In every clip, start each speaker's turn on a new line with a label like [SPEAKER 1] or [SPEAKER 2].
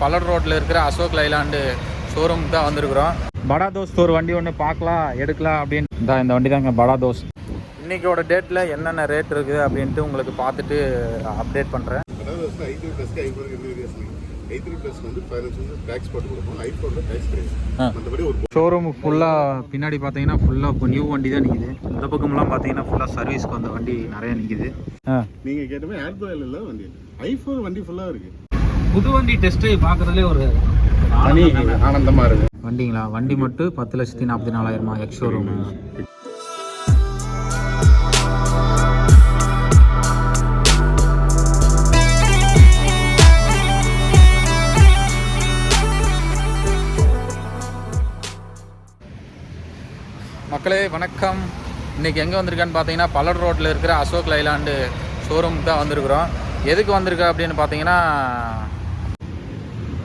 [SPEAKER 1] பல்லட் ரோட்டில் இருக்கிற அசோக் லைலாண்டு ஷோரூம் தான் வந்திருக்கிறோம். படா தோஸ்த் ஒரு வண்டி ஒன்று பார்க்கலாம் எடுக்கலாம் அப்படின்னு. இந்த இந்த வண்டி தாங்க படா தோஸ்த் இன்னைக்கோட டேட்டில் என்னென்ன ரேட் இருக்குது அப்படின்ட்டு உங்களுக்கு பார்த்துட்டு அப்டேட் பண்ணுறேன் ஷோரூம் ஃபுல்லாக பின்னாடி பார்த்தீங்கன்னா ஃபுல்லாக இப்போ நியூ வண்டி தான் நிற்கிது இந்த பக்கம்லாம் பார்த்தீங்கன்னா ஃபுல்லாக சர்வீஸ்க்கு வந்த வண்டி நிறைய நிற்கிது
[SPEAKER 2] நீங்கள் கேட்டமே ஏர் இல்லை வண்டி. ஐ ஃபோர் வண்டி ஃபுல்லாக இருக்கு.
[SPEAKER 1] புது வண்டி டெஸ்ட்டு பார்க்குறதுலே ஒரு
[SPEAKER 2] தனி ஆனந்தமாக இருக்கு.
[SPEAKER 1] வண்டிங்களா? வண்டி மட்டும் பத்து லட்சத்தி நாற்பத்தி நாலாயிரமா? எக்ஸ் ஷோரூம் மக்களே வணக்கம். இன்றைக்கி எங்கே வந்திருக்கான்னு பார்த்தீங்கன்னா பல்லட் ரோட்டில் இருக்கிற அசோக் லைலாண்டு ஷோரூம் தான் வந்திருக்கிறோம். எதுக்கு வந்திருக்க அப்படின்னு பார்த்தீங்கன்னா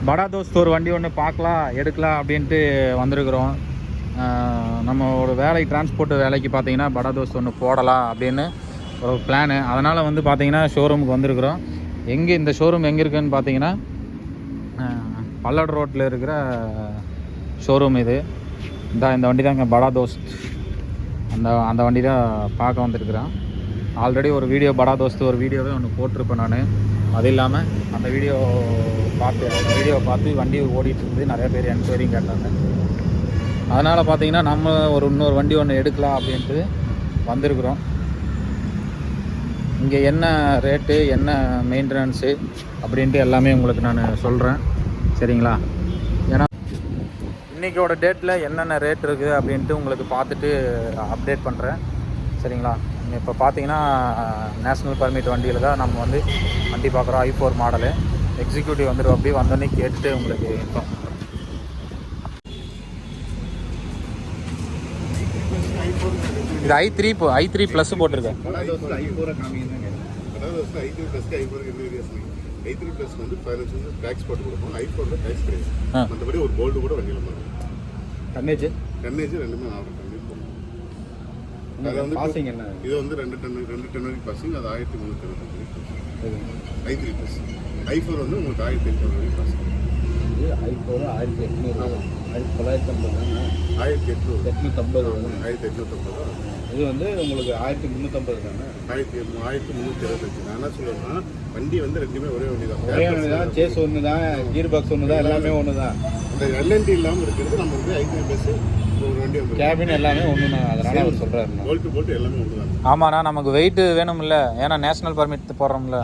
[SPEAKER 1] படா தோஸ்த் ஒரு வண்டி ஒன்று பார்க்கலாம் எடுக்கலாம் அப்படின்ட்டு வந்திருக்கிறோம். நம்ம ஒரு வேலை டிரான்ஸ்போர்ட் வேலைக்கு பார்த்தீங்கன்னா படா தோஸ்த் ஒன்று போடலாம் அப்படின்னு ஒரு பிளானு அதனால் வந்து பார்த்தீங்கன்னா ஷோரூமுக்கு வந்திருக்கிறோம். எங்கே இந்த ஷோரூம் எங்கே இருக்குன்னு பார்த்தீங்கன்னா ஆஹ் பல்லட் ரோட்டில் இருக்கிற ஷோரூம் இது. இந்த இந்த வண்டி தாங்க படா தோஸ்த். அந்த அந்த வண்டி தான் பார்க்க வந்திருக்கிறேன் ஆல்ரெடி ஒரு வீடியோ படா தோஸ்து ஒரு வீடியோவே ஒன்று போட்டிருப்பேன் நான். அது இல்லாமல் அந்த வீடியோ பார்த்து அந்த வீடியோ பார்த்து வண்டி ஓடிட்டு இருந்து நிறைய பேர் என்கொயரிங் கேட்டாங்க. அதனால் பார்த்தீங்கன்னா நம்ம ஒரு இன்னொரு வண்டி ஒன்று எடுக்கலாம் அப்படின்ட்டு வந்திருக்கிறோம். இங்கே என்ன ரேட்டு என்ன மெயின்டெனன்ஸு அப்படின்ட்டு எல்லாமே உங்களுக்கு நான் சொல்கிறேன் சரிங்களா? ஏன்னா இன்றைக்கோட டேட்டில் என்னென்ன ரேட் இருக்குது அப்படின்ட்டு உங்களுக்கு பார்த்துட்டு அப்டேட் பண்ணுறேன் சரிங்களா? இப்போ பார்த்தீங்கன்னா நேஷ்னல் பர்மிட் வண்டியில் தான் நம்ம வந்து வண்டி பார்க்குறோம் ஐ ஃபோர் மாடலு எக்ஸிக்யூட்டிவ் வந்துடும் அப்படி வந்தோடனே கேட்டுட்டு உங்களுக்கு இன்ஃபார்ம் இது ஐ த்ரீ இப்போ ஐ த்ரீ ப்ளஸ் போட்டிருக்கேன்.
[SPEAKER 2] ஐ த்ரீ ப்ளஸ் வந்து ஃபைனான்ஸ் வந்து டேக்ஸ் போட்டு கொடுப்போம் ஐ ஃபோரில் டேக்ஸ் கிடையாது. மற்றபடி ஒரு கோல்டு கூட வண்டியில் மாறும்.
[SPEAKER 1] கன்னேஜ்
[SPEAKER 2] கன்னேஜ் ரெண்டுமே ஆகும் அது வந்து
[SPEAKER 3] பாசிங் என்ன?
[SPEAKER 2] இது வந்து ரெண்டு டன் ரெண்டு டன் வரைக்கும் பாசிங் அது ஆயிரத்தி முந்நூற்றி இருபத்தஞ்சு I three plus I four வந்து உங்களுக்கு ஆயிரத்தி எட்நூறு வரைக்கும் பாசிங்
[SPEAKER 3] இது ஐஃபோன் ஆயிரத்தி எட்நூறு. ஆயிரத்தி தொள்ளாயிரத்தி ஐம்பது தானே?
[SPEAKER 2] ஆயிரத்தி எட்நூறு.
[SPEAKER 3] எட்நூற்றம்பது
[SPEAKER 2] ஆயிரத்தி எட்நூற்றம்பது
[SPEAKER 3] இது வந்து உங்களுக்கு ஆயிரத்தி முந்நூற்றம்பது தானே?
[SPEAKER 2] ஆயிரத்தி ஆயிரத்தி முந்நூற்றி இருபத்தஞ்சு நான் என்ன சொல்லுவேன்னா வண்டி வந்து ரெண்டுமே ஒரே வண்டி தான்
[SPEAKER 3] ஒரே ஒன்று தான் சேஸ் ஒன்று தான் கீர் பாக்ஸ் ஒன்று தான் எல்லாமே ஒன்று தான்
[SPEAKER 2] அந்த எல்என்டி இல்லாமல் இருக்கிறது நம்ம வந்து ஐடி பஸ் ஒரு வண்டி வந்து
[SPEAKER 3] கேபின் எல்லாமே ஒன்று தான் அதனால் அவர்
[SPEAKER 2] போட்டு எல்லாமே ஒன்று தான்
[SPEAKER 1] ஆமாண்ணா நமக்கு வெயிட் வேணும்ல. ஏன்னா நேஷனல் பர்மிட் போடுறோம்ல.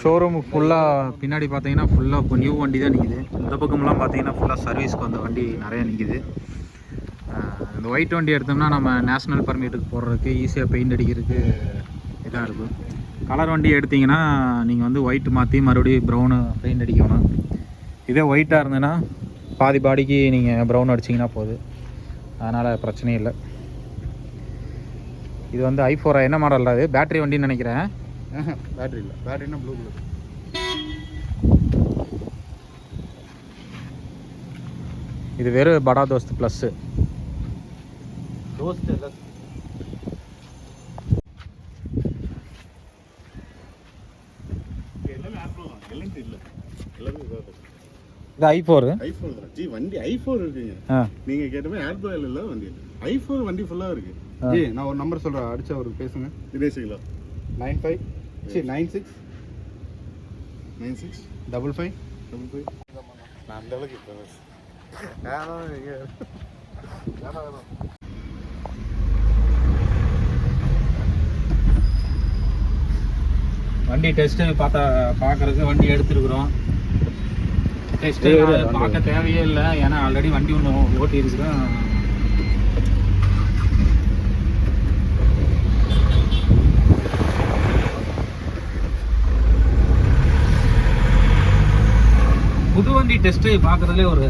[SPEAKER 1] ஷோரூம் ஃபுல்லாக பின்னாடி பார்த்தீங்கன்னா ஃபுல்லாக இப்போ நியூ வண்டி தான் நிற்கிது இந்த பக்கம்லாம் பார்த்தீங்கன்னா ஃபுல்லாக சர்வீஸ்க்கு வந்த வண்டி நிறைய நிற்கிது இந்த ஒயிட் வண்டி எடுத்தோம்னா நம்ம நேஷ்னல் பர்மிட்டுக்கு போடுறதுக்கு ஈஸியாக பெயிண்ட் அடிக்கிறதுக்கு இதாக இருக்கும். கலர் வண்டி எடுத்தீங்கன்னா நீங்கள் வந்து ஒயிட் மாற்றி மறுபடியும் ப்ரௌனு பெயிண்ட் அடிக்கணும். இதே ஒயிட்டாக இருந்ததுன்னா பாதி பாடிக்கு நீங்கள் ப்ரௌன் அடிச்சிங்கன்னா போதும் அதனால் பிரச்சனை இல்லை. இது வந்து ஐ ஃபோர் என்ன மாடல் அது பேட்டரி வண்டின்னு நினைக்கிறேன்.
[SPEAKER 2] பேட்டரி இல்லை. பேட்டரினா ப்ளூ கலர்
[SPEAKER 1] இது வெறும் படா தோஸ்த் ப்ளஸ்ஸு
[SPEAKER 3] ரோஸ்ட் எல்லாம்
[SPEAKER 2] இல்லை.
[SPEAKER 1] இது ஐ ஃபோரு?
[SPEAKER 2] ஐஃபோன் தான் ஜி வண்டி ஐஃபோன் இருக்குங்க.
[SPEAKER 1] ஆ.
[SPEAKER 2] நீங்கள் கேட்டமே ஏர்பாயில் இல்லை வண்டி ஐஃபோன் வண்டி ஃபுல்லாக இருக்கு.
[SPEAKER 3] ஜி நான் ஒரு நம்பர் சொல்கிறேன் அடிச்சு அவருக்கு பேசுங்க.
[SPEAKER 2] தினேஷுங்களா
[SPEAKER 3] நைன் ஃபைவ். சரி nine six.
[SPEAKER 2] Nine six.
[SPEAKER 3] Double five.
[SPEAKER 2] Double five. நான் அந்த அளவுக்கு இப்போ வேணாம்
[SPEAKER 1] வண்டி டெஸ்ட்டு பார்த்தா பார்க்கறதுக்கு வண்டி எடுத்துருக்குறோம். டெஸ்ட்டு பார்க்க தேவையே இல்லை. ஏன்னா ஆல்ரெடி வண்டி ஒன்று ஓட்டி இருக்கிறோம் புது வண்டி டெஸ்ட்டு பார்க்கறதுலே ஒரு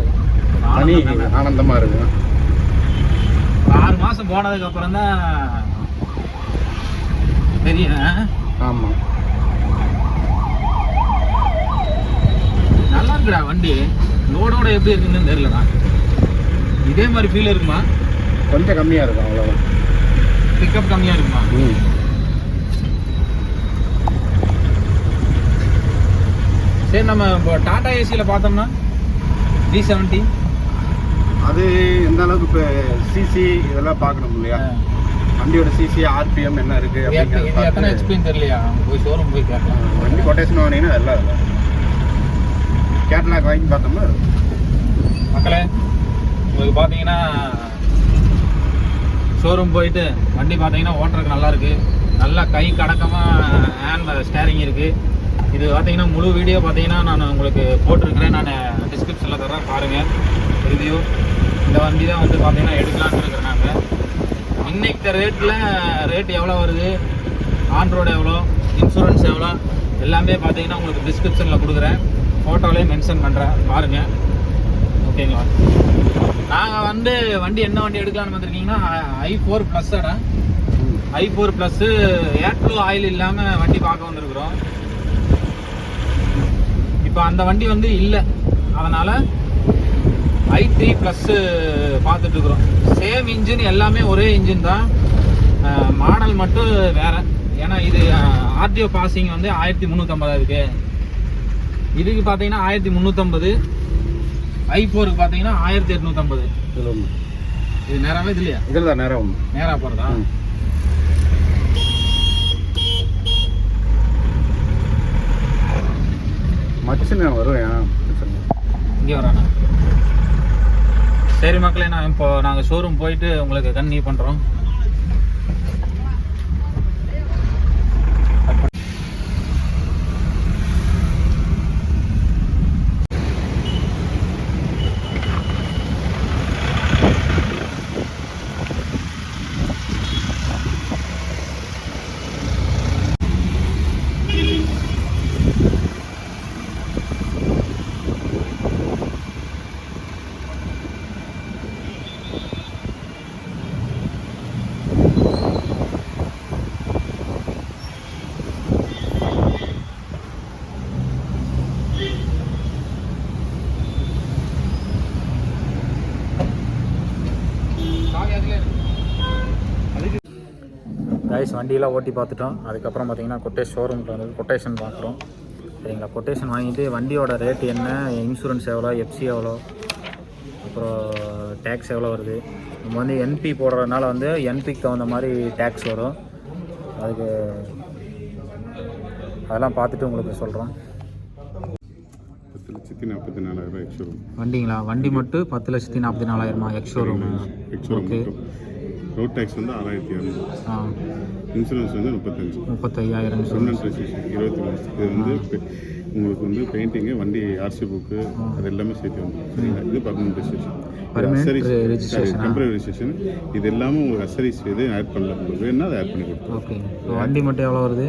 [SPEAKER 3] தனி
[SPEAKER 1] ஆனந்தம்
[SPEAKER 3] இருக்கும்
[SPEAKER 1] ஆறு மாதம் போனதுக்கு அப்புறம் தான் தெரியும்.
[SPEAKER 3] ஆமாம்
[SPEAKER 1] நல்லா இருக்குடா வண்டி. லோடோட எப்படி இருக்குன்னு தெரியலடா. இதே மாதிரி ஃபீல் இருக்குமா?
[SPEAKER 3] கொஞ்சம் கம்மியாக இருக்கும் அவ்வளோதான்
[SPEAKER 1] பிக்கப் கம்மியாக இருக்குமா?
[SPEAKER 3] ம்.
[SPEAKER 1] சரி நம்ம இப்போ டாடா ஏசியில் பார்த்தோம்னா ஜி செவன்ட்டி
[SPEAKER 3] அது எந்த அளவுக்கு இப்போ சிசி இதெல்லாம் பார்க்கணும் இல்லையா? வண்டியோட சிசி ஆர்பிஎம் என்ன இருக்கு அப்படிங்கறத
[SPEAKER 1] எத்தனை ஹெச்பின்னு தெரியலையா? போய் ஷோரூம் போய் கேட்கலாம்.
[SPEAKER 3] வண்டி கொட்டேஷன் வாங்கினீங்கன்னா எல்லாம் இல்லை. கேட்லாக் வாங்கி பார்த்தோம்னா இருக்கும்.
[SPEAKER 1] மக்களே உங்களுக்கு பார்த்தீங்கன்னா ஷோரூம் போயிட்டு வண்டி பார்த்தீங்கன்னா ஓட்டுறதுக்கு நல்லா இருக்கு. நல்லா கை கடக்கமாக ஹேண்டில் ஸ்டேரிங் இருக்கு. இது பார்த்தீங்கன்னா முழு வீடியோ பார்த்தீங்கன்னா நான் உங்களுக்கு போட்டிருக்கிறேன். நான் டிஸ்கிரிப்ஷனில் தரேன் பாருங்கள் ரிவ்யூ இந்த வண்டி தான் வந்து பார்த்தீங்கன்னா எடுக்கலாம்னு இருக்கிறேன் நாங்கள் இன்னைக்கு ரேட்டில் ரேட் எவ்வளோ வருது? ஆன் ரோடு எவ்வளோ? இன்சூரன்ஸ் எவ்வளோ? எல்லாமே பார்த்தீங்கன்னா உங்களுக்கு டிஸ்கிரிப்ஷனில் கொடுக்குறேன். ஃபோட்டோலேயே மென்ஷன் பண்ணுறேன் பாருங்கள் ஓகேங்களா நாங்கள் வந்து வண்டி என்ன வண்டி எடுக்கலாம்னு வந்திருக்கீங்கன்னா I four plus I four plus ஏர்ட்லோ oil இல்லாமல் வண்டி பார்க்க வந்திருக்கிறோம். இப்போ அந்த வண்டி வந்து இல்லை. அதனால் ஐ த்ரீ ப்ளஸ்ஸு பார்த்துட்ருக்குறோம் சேம் இன்ஜின் எல்லாமே ஒரே இன்ஜின் தான். மாடல் மட்டும் வேறு. ஏன்னா இது ஆர்டிஓ பாசிங் வந்து ஆயிரத்தி முந்நூற்றம்பதாக இருக்குது இதுக்கு பார்த்தீங்கன்னா ஆயிரத்தி முந்நூற்றம்பது ஐ ஃபோருக்கு பார்த்தீங்கன்னா ஆயிரத்தி எட்நூற்றம்பது இது நேராகவே இது இல்லையா?
[SPEAKER 3] இதில் தான் நேரம்
[SPEAKER 1] நேராக போகிறதா
[SPEAKER 3] ம். மச்சுன்னு வரும் ஏன்? பிரச்சனை இல்லை.
[SPEAKER 1] இங்கே வரானா சரி மக்களே நான் இப்போ நாங்கள் ஷோரூம் போயிட்டு உங்களுக்கு கன்னியூ பண்ணுறோம் கைஸ் வண்டியெல்லாம் ஓட்டி பார்த்துட்டோம். அதுக்கப்புறம் பார்த்தீங்கன்னா கொட்டேஷ் ஷோரூம்க்கு வந்து கொட்டேஷன் பார்க்குறோம். சரிங்களா? கொட்டேஷன் வாங்கிட்டு வண்டியோட ரேட் என்ன? இன்சூரன்ஸ் எவ்வளோ? எஃப்சி எவ்வளோ? அப்புறம் டேக்ஸ் எவ்வளோ வருது? நம்ம வந்து என்பி போடுறதுனால வந்து என்பிக்கு தகுந்த மாதிரி டேக்ஸ் வரும். அதுக்கு அதெல்லாம் பார்த்துட்டு உங்களுக்கு சொல்கிறோம்
[SPEAKER 2] லட்சத்தி நாற்பத்தி நாலாயிரம்
[SPEAKER 1] வண்டிங்களா? வண்டி மட்டும் பத்து லட்சத்தி நாற்பத்தி நாலாயிரமா? Ex showroom okay
[SPEAKER 2] road tax வந்து ஆறாயிரத்தி இரநூறு இன்சூரன்ஸ் வந்து முப்பத்தஞ்சு.
[SPEAKER 1] முப்பத்தையாயிரம்
[SPEAKER 2] ரெஜிஸ்ட்ரேஷன் இருபத்தி மூணு. இது வந்து உங்களுக்கு வந்து பெயிண்டிங்கு வண்டி ஆர்சி புக்கு அது எல்லாமே சேர்த்து வந்து சரிங்களா இது பர்மனன்ட் ரெஜிஸ்ட்ரேஷன்? டெம்பரரி ரெஜிஸ்ட்ரேஷன் இது எல்லாமே உங்களுக்கு அசரிஸ் எது ஆட் பண்ணல உங்களுக்கு வேணும்னா அதை ஆட் பண்ணி கொடுப்போம்
[SPEAKER 1] ஓகே வண்டி மட்டும் எவ்வளோ வருது?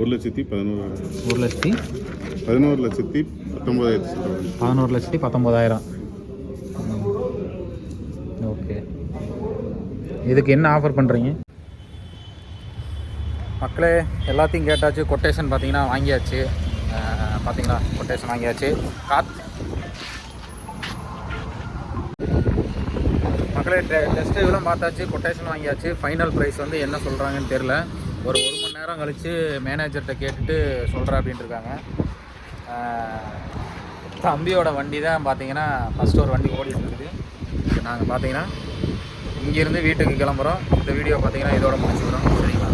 [SPEAKER 2] ஒரு லட்சத்தி பதினோரு
[SPEAKER 1] ஒரு லட்சத்தி?
[SPEAKER 2] பதினோரு லட்சத்தி பத்தொம்பதாயிரத்தி
[SPEAKER 1] பதினோரு லட்சத்தி பத்தொம்போதாயிரம் ஓகே இதுக்கு என்ன ஆஃபர் பண்ணுறீங்க மக்களே எல்லாத்தையும் கேட்டாச்சு. கொட்டேஷன் பார்த்தீங்கன்னா வாங்கியாச்சு. பார்த்தீங்களா கொட்டேஷன் வாங்கியாச்சு. காத் மக்களே டெஸ்ட் ட்ரைவ்லாம் பார்த்தாச்சு. கொட்டேஷன் வாங்கியாச்சு. ஃபைனல் ப்ரைஸ் வந்து என்ன சொல்கிறாங்கன்னு தெரில ஒரு ஒரு மணி நேரம் கழித்து மேனேஜர்கிட்ட கேட்டுட்டு சொல்கிறேன் அப்படின்ட்டு இருக்காங்க. தம்பியோட வண்டி தான் பார்த்தீங்கன்னா ஃபஸ்ட்டு ஒரு வண்டி ஓடிட்டு இருக்குது. நாங்கள் பார்த்தீங்கன்னா இங்கேருந்து வீட்டுக்கு கிளம்புறோம். இந்த வீடியோ பார்த்தீங்கன்னா இதோட முடிச்சுக்கிறோம். சரிங்களா?